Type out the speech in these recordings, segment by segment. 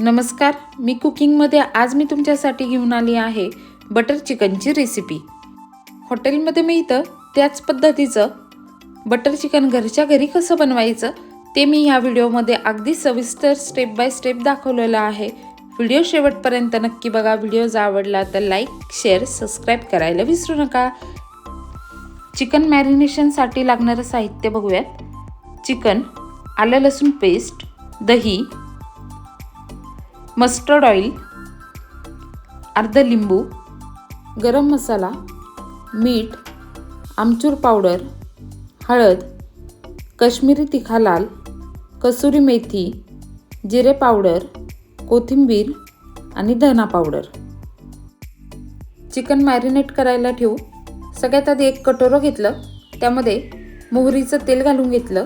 नमस्कार मी कुकिंगमध्ये आज मी तुमच्यासाठी घेऊन आली आहे बटर चिकनची रेसिपी हॉटेलमध्ये मिळतं त्याच पद्धतीचं. बटर चिकन घरच्या घरी कसं बनवायचं ते मी ह्या व्हिडिओमध्ये अगदी सविस्तर स्टेप बाय स्टेप दाखवलेलं आहे. व्हिडिओ शेवटपर्यंत नक्की बघा. व्हिडिओ जर आवडला तर लाईक शेअर सबस्क्राईब करायला विसरू नका. चिकन मॅरिनेशनसाठी लागणारं साहित्य बघूयात. चिकन आलं लसूण पेस्ट दही मस्टर्ड ऑइल अर्ध लिंबू गरम मसाला मीठ आमचूर पावडर हळद कश्मीरी तिखा लाल कसुरी मेथी जिरे पावडर कोथिंबीर आणि धना पावडर. चिकन मॅरिनेट करायला ठेवू. सगळ्यात आधी एक कटोरं घेतलं. त्यामध्ये मोहरीचं तेल घालून घेतलं.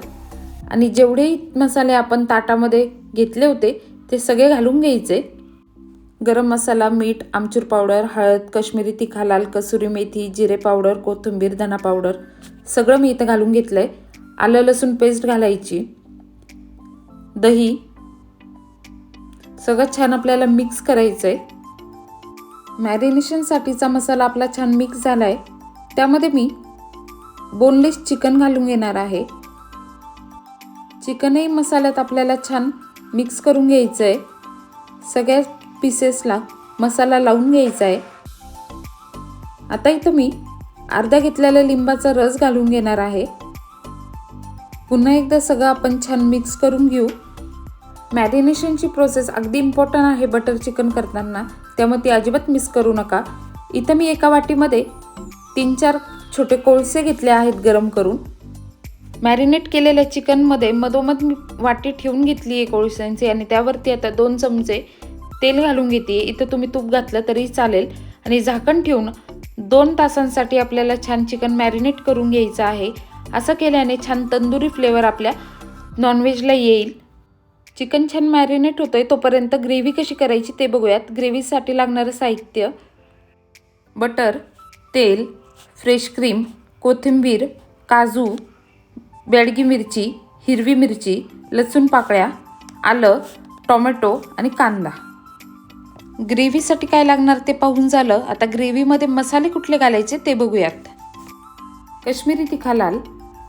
आणि जेवढे मसाले आपण ताटामध्ये घेतले होते ते सगळे घालून घ्यायचे. गरम मसाला मीठ आमचूर पावडर हळद कश्मीरी तिखा लाल कसुरी मेथी जिरे पावडर कोथिंबीर धना पावडर सगळं मी इथं घालून घेतलं आहे आलं लसूण पेस्ट घालायची. दही. सगळं छान आपल्याला मिक्स करायचं आहे मॅरिनेशनसाठीचा मसाला आपला छान मिक्स झाला आहे त्यामध्ये मी बोनलेस चिकन घालून घेणार आहे. चिकनही मसाल्यात आपल्याला छान मिक्स करून घ्यायचं आहे सगळ्या पीसेसला मसाला लावून घ्यायचा आहे आता इथं मी अर्धा घेतलेला लिंबाचा रस घालून घेणार आहे. पुन्हा एकदा सगळं आपण छान मिक्स करून घेऊ. मॅरिनेशनची प्रोसेस अगदी इम्पॉर्टंट आहे बटर चिकन करताना. त्यामुळे ती अजिबात मिस करू नका. इथं मी एका वाटीमध्ये तीन चार छोटे कोळसे घेतले आहेत गरम करून. मॅरिनेट केलेल्या चिकनमध्ये मधोमध मी वाटी ठेवून घेतली आहे कोळशांची आणि त्यावरती आता दोन चमचे तेल घालून घेते. इथं तुम्ही तूप घातलं तरी चालेल. आणि झाकण ठेवून दोन तासांसाठी आपल्याला छान चिकन मॅरिनेट करून घ्यायचं आहे. असं केल्याने छान तंदुरी फ्लेवर आपल्या नॉनव्हेजला येईल. चिकन छान मॅरिनेट होतंय. तोपर्यंत ग्रेव्ही कशी करायची ते बघूयात. ग्रेव्हीसाठी लागणारं साहित्य बटर तेल फ्रेश क्रीम कोथिंबीर काजू बेडगी मिरची हिरवी मिरची लसूण पाकळ्या आलं टोमॅटो आणि कांदा. ग्रेव्हीसाठी काय लागणार ते पाहून झालं. आता ग्रेव्हीमध्ये मसाले कुठले घालायचे ते बघूयात. कश्मीरी तिखा लाल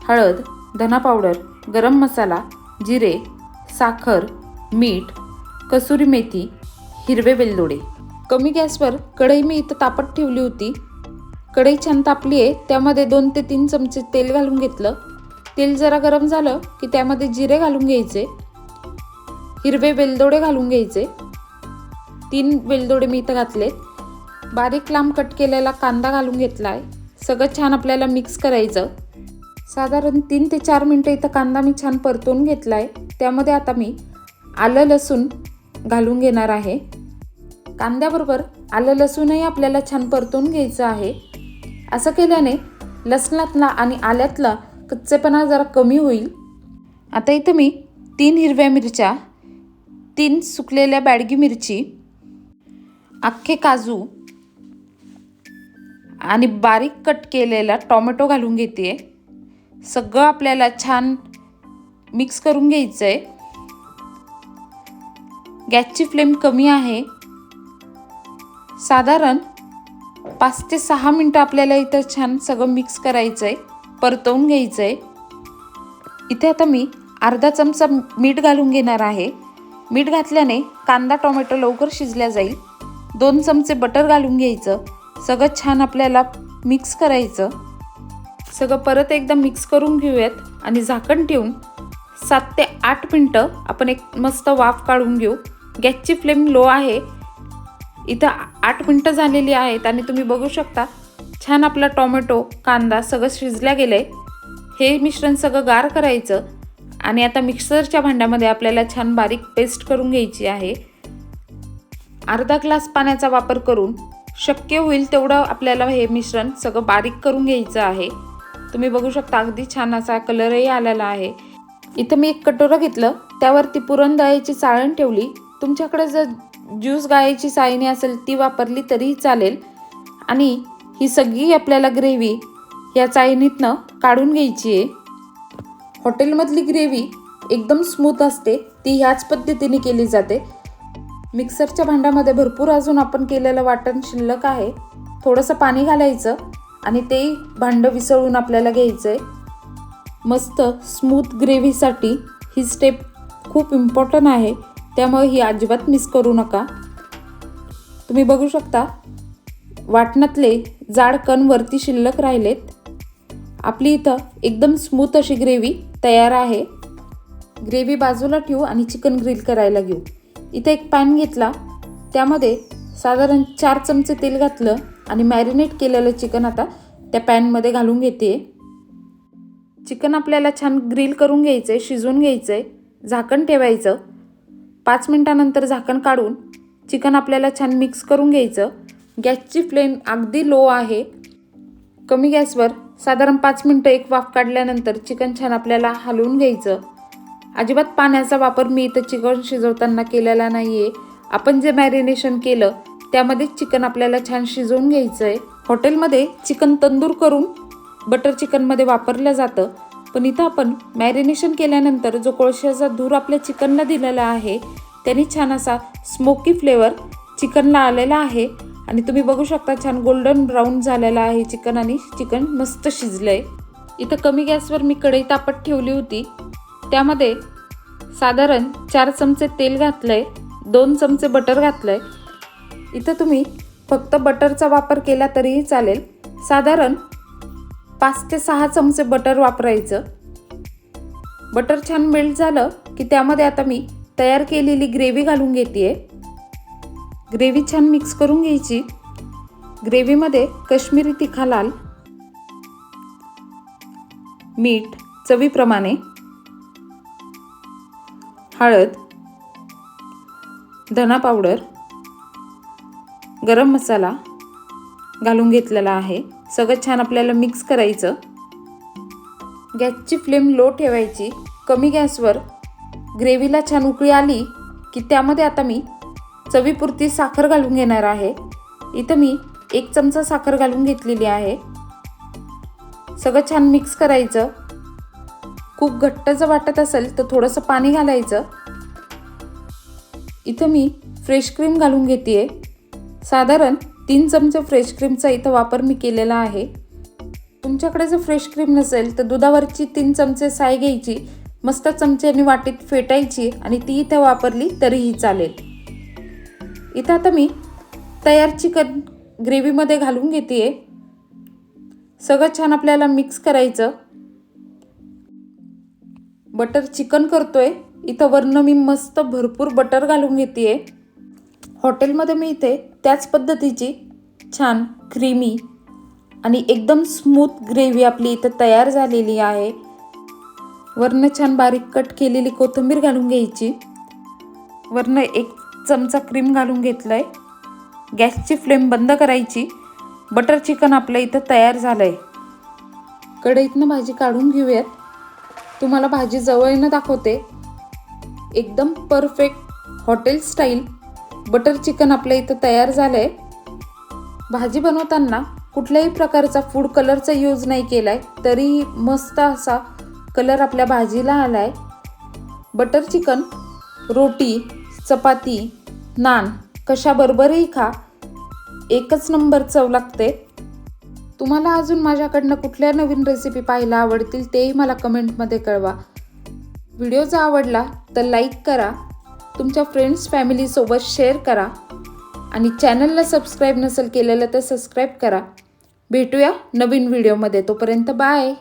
हळद धना पावडर गरम मसाला जिरे साखर मीठ कसुरी मेथी हिरवे वेलदोडे. कमी गॅसवर कढई मी इथं तापत ठेवली होती. कढई छान तापली आहे त्यामध्ये दोन ते तीन चमचे तेल घालून घेतलं. तेल जरा गरम झालं की त्यामध्ये जिरे घालून घ्यायचे हिरवे वेलदोडे घालून घ्यायचे. तीन वेलदोडे मी इथं घातलेत. बारीक लांब कट केलेला कांदा घालून घेतला आहे सगळं छान आपल्याला मिक्स करायचं. साधारण तीन ते चार मिनटं इथं कांदा मी छान परतून घेतला आहे त्यामध्ये आता मी आलं लसूण घालून घेणार आहे. कांद्याबरोबर आलं लसूणही आपल्याला छान परतून घ्यायचं आहे. असं केल्याने लसणातला आणि आल्यातला कच्चेपणा जरा कमी होईल. आता इथं मी तीन हिरव्या मिरच्या तीन सुकलेल्या बॅडगी मिरची अख्खे काजू आणि बारीक कट केलेला टॉमॅटो घालून घेते सगळं आपल्याला छान मिक्स करून घ्यायचं आहे गॅसची फ्लेम कमी आहे. साधारण पाच ते सहा मिनटं आपल्याला इथं छान सगळं मिक्स करायचं आहे परतवून घ्यायचं आहे इथे आता मी अर्धा चमचा मीठ घालून घेणार आहे. मीठ घातल्याने कांदा टोमॅटो लवकर शिजल्या जाईल. दोन चमचे बटर घालून घ्यायचं. सगळं छान आपल्याला मिक्स करायचं. सगळं परत एकदा मिक्स करून घेऊयात आणि झाकण ठेवून सात ते आठ मिनटं आपण एक मस्त वाफ काढून घेऊ. गॅसची फ्लेम लो आहे. इथं आठ मिनटं झालेली आहेत आणि तुम्ही बघू शकता छान आपला टोमॅटो कांदा सगळं शिजल्या गेलं आहे हे मिश्रण सगळं गार करायचं आणि आता मिक्सरच्या भांड्यामध्ये आपल्याला छान बारीक पेस्ट करून घ्यायची आहे. अर्धा ग्लास पाण्याचा वापर करून शक्य होईल तेवढं आपल्याला हे मिश्रण सगळं बारीक करून घ्यायचं आहे. तुम्ही बघू शकता अगदी छान असा कलरही आलेला आहे. इथं मी एक कटोरं घेतलं त्यावरती पुरणदाळीची चाळण ठेवली. तुमच्याकडे जर ज्यूस गाळायची चाळणी असेल ती वापरली तरीही चालेल. आणि ही सगळी आपल्याला ग्रेव्ही या चाळणीतनं काढून घ्यायची आहे. हॉटेलमधली ग्रेव्ही एकदम स्मूथ असते ती ह्याच पद्धतीने केली जाते. मिक्सरच्या भांड्यामध्ये भरपूर अजून आपण केलेलं वाटण शिल्लक आहे. थोडंसं पाणी घालायचं आणि ते भांडं विसळून आपल्याला घ्यायचं आहे मस्त स्मूथ ग्रेव्हीसाठी ही स्टेप खूप इम्पॉर्टंट आहे. त्यामुळे ही अजिबात मिस करू नका. तुम्ही बघू शकता वाटणातले जाड कण वरती शिल्लक राहिलेत. आपली इथं एकदम स्मूथ अशी ग्रेव्ही तयार आहे. ग्रेव्ही बाजूला ठेवू आणि चिकन ग्रिल करायला घेऊ. इथं एक पॅन घेतला. त्यामध्ये साधारण चार चमचे तेल घातलं आणि मॅरिनेट केलेलं चिकन आता त्या पॅनमध्ये घालून घेते चिकन आपल्याला छान ग्रिल करून घ्यायचं आहे शिजवून घ्यायचं आहे झाकण ठेवायचं. पाच मिनटानंतर झाकण काढून चिकन आपल्याला छान मिक्स करून घ्यायचं. गॅसची फ्लेम अगदी लो आहे. कमी गॅसवर साधारण पाच मिनटं एक वाफ काढल्यानंतर चिकन छान आपल्याला हलवून घ्यायचं. अजिबात पाण्याचा वापर मी इथं चिकन शिजवताना केलेला नाही आहे आपण जे मॅरिनेशन केलं त्यामध्येच चिकन आपल्याला छान शिजवून घ्यायचं आहे हॉटेलमध्ये चिकन तंदूर करून बटर चिकनमध्ये वापरलं जातं. पण इथं आपण मॅरिनेशन केल्यानंतर जो कोळशाचा धूर आपल्या चिकनला दिलेला आहे त्याने छान असा स्मोकी फ्लेवर चिकनला आलेला आहे. आणि तुम्ही बघू शकता छान गोल्डन ब्राऊन झालेला आहे चिकन आणि चिकन मस्त शिजलं आहे इथं कमी गॅसवर मी कढई तापत ठेवली होती. त्यामध्ये साधारण चार चमचे तेल घातलं आहे दोन चमचे बटर घातलं आहे इथं तुम्ही फक्त बटरचा वापर केला तरीही चालेल. साधारण पाच ते सहा चमचे बटर वापरायचं. बटर छान मेल्ट झालं की त्यामध्ये आता मी तयार केलेली ग्रेव्ही घालून घेते आहे ग्रेव्ही छान मिक्स करून घ्यायची. ग्रेव्हीमध्ये कश्मीरी तिखा लाल मीठ चवीप्रमाणे हळद धना पावडर गरम मसाला घालून घेतलेला आहे. सगळं छान आपल्याला मिक्स करायचं. गॅसची फ्लेम लो ठेवायची. कमी गॅसवर ग्रेव्हीला छान उकळी आली की त्यामध्ये आता मी चवीपुरती साखर घालून घेणार आहे. इथं मी एक चमचा साखर घालून घेतलेली आहे. सगळं छान मिक्स करायचं. खूप घट्ट जर वाटत असेल तर थोडंसं पाणी घालायचं. इथं मी फ्रेश क्रीम घालून घेते साधारण तीन चमचे फ्रेश क्रीमचा इथं वापर मी केलेला आहे. तुमच्याकडे जर फ्रेश क्रीम नसेल तर दुधावरची तीन चमचे साय घ्यायची मस्त चमच्याने वाटीत फेटायची आणि ती इथं वापरली तरीही चालेल. इथं आता मी तयार चिकन ग्रेव्हीमध्ये घालून घेते सगळं छान आपल्याला मिक्स करायचं. बटर चिकन करतोय. इथं वरनं मी मस्त भरपूर बटर घालून घेते हॉटेलमध्ये मी इथे त्याच पद्धतीची छान क्रीमी आणि एकदम स्मूथ ग्रेव्ही आपली इथं तयार झालेली आहे. वरनं छान बारीक कट केलेली कोथिंबीर घालून घ्यायची. वरनं एक चमचा क्रीम घालून घेतलं आहे गॅसची फ्लेम बंद करायची. बटर चिकन आपलं इथं तयार झालं आहे कढईतनं भाजी काढून घेऊयात. तुम्हाला भाजी जवळनं दाखवते. एकदम perfect hotel style. Butter chicken आपल्या इथं तयार झालं आहे भाजी बनवताना कुठल्याही प्रकारचा फूड कलरचा यूज नाही केला आहे तरीही मस्त असा कलर आपल्या भाजीला आला आहे बटर चिकन रोटी चपाती नान कशाबरोबरही खा. एकच नंबर चव लागते. तुम्हाला अजून माझ्याकडनं कुठल्या नवीन रेसिपी पाहायला आवडतील तेही मला कमेंटमध्ये कळवा. व्हिडिओ जर आवडला तर लाईक करा. तुमच्या फ्रेंड्स फॅमिलीसोबत शेअर करा. आणि चॅनलला सबस्क्राईब नसेल केलेलं तर सबस्क्राईब करा. भेटूया नवीन व्हिडिओमध्ये तोपर्यंत बाय